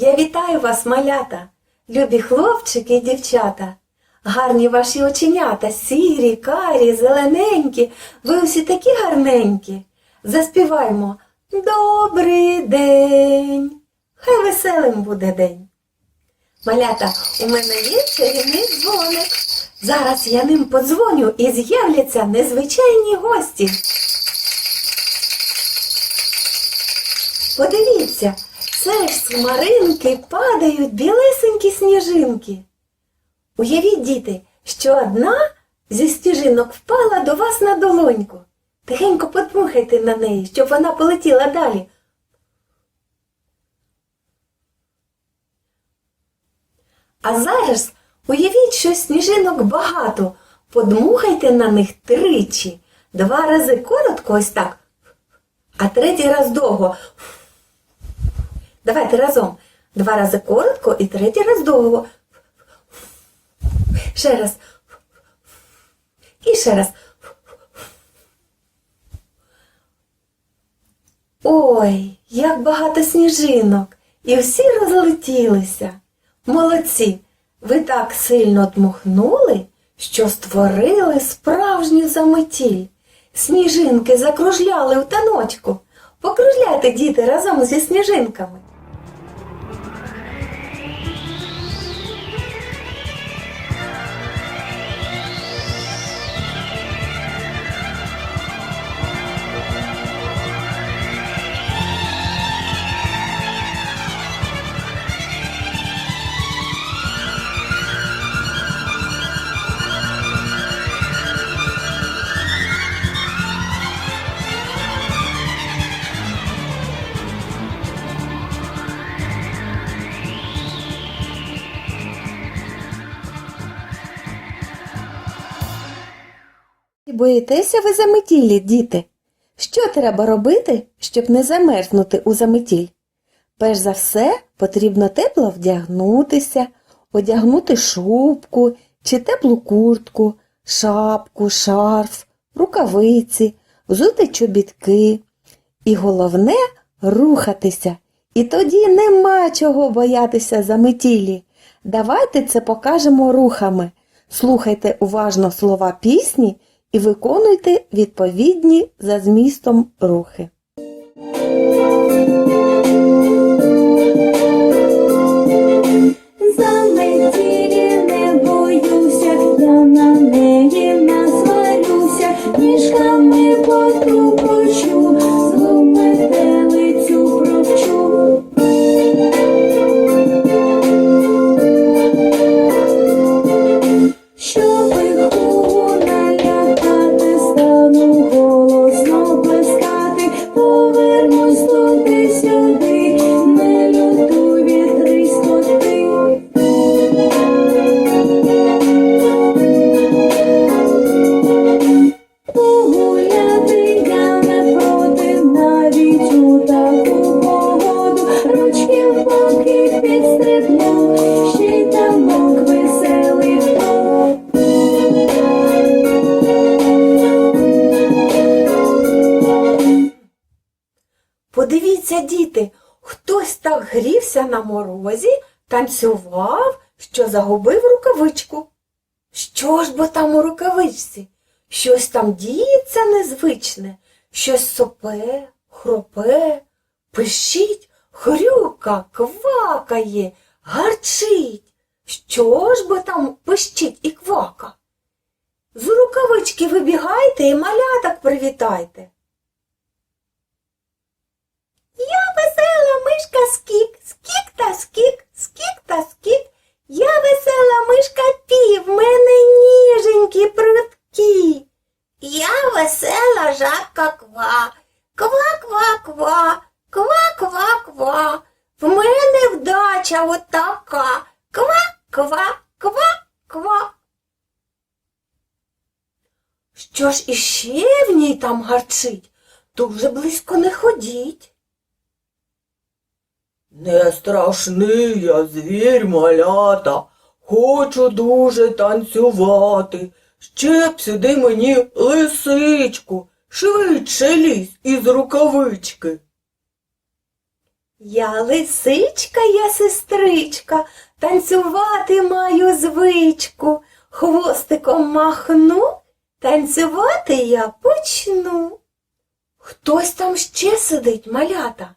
Я вітаю вас, малята, любі хлопчики і дівчата. Гарні ваші оченята, сірі, карі, зелененькі, ви усі такі гарненькі. Заспіваймо Добрий день. Хай веселим буде день. Малята, у мене є чарівний дзвоник. Зараз я ним подзвоню і з'являться незвичайні гості. Подивіться, це ж падають білесенькі сніжинки. Уявіть, діти, що одна зі сніжинок впала до вас на долоньку. Тихенько подмухайте на неї, щоб вона полетіла далі. А зараз уявіть, що сніжинок багато. Подмухайте на них тричі. Два рази коротко ось так, а третій раз довго. Давайте разом. Два рази коротко і третій раз довго. Ще раз. І ще раз. Ой, як багато сніжинок. І всі розлетілися. Молодці! Ви так сильно дмухнули, що створили справжню заметіль. Сніжинки закружляли в таночку. Покружляйте, діти, разом зі сніжинками. Боїтеся ви заметілі, діти? Що треба робити, щоб не замерзнути у заметіль? Перш за все, потрібно тепло вдягнутися, одягнути шубку чи теплу куртку, шапку, шарф, рукавиці, взути чобітки. І головне рухатися. І тоді нема чого боятися заметілі. Давайте це покажемо рухами. Слухайте уважно слова пісні і виконуйте відповідні за змістом рухи. Ніжками Діти, хтось так грівся на морозі, танцював, що загубив рукавичку. Що ж бо там у рукавичці? Щось там діється незвичне, щось сопе, хропе, пищить, хрюка, квакає, гарчить. Що ж бо там пищить і квака? З рукавички вибігайте і маляток привітайте. Весела жабка ква, ква, ква, ква, ква, ква, ква. В мене вдача отака. Ква, ква, ква, ква. Що ж іще в ній там гарчить? Дуже близько не ходіть. Не страшний я звір малята, хочу дуже танцювати. Ще б сюди мені лисичку, швидше лізь із рукавички. Я лисичка, я сестричка, танцювати маю звичку, хвостиком махну, танцювати я почну. Хтось там ще сидить, малята.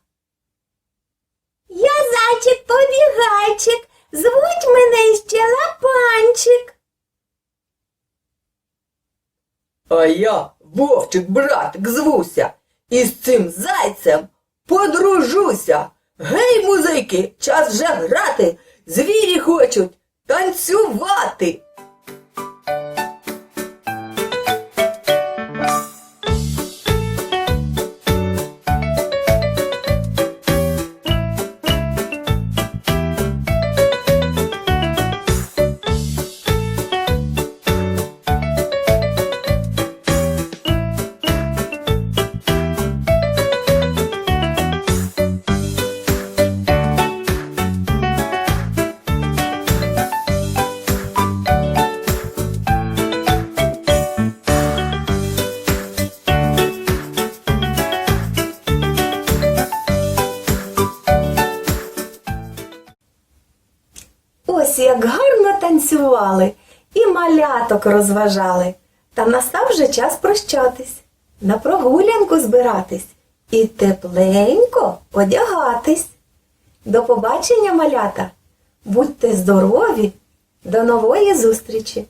Я зайчик побігайчик, звуть мене ще лапанчик. А я, вовчик, братик, звуся, і з цим зайцем подружуся. Гей, музики, час вже грати, звірі хочуть танцювати. Ось як гарно танцювали і маляток розважали. Та настав вже час прощатись, на прогулянку збиратись і тепленько одягатись. До побачення, малята! Будьте здорові! До нової зустрічі!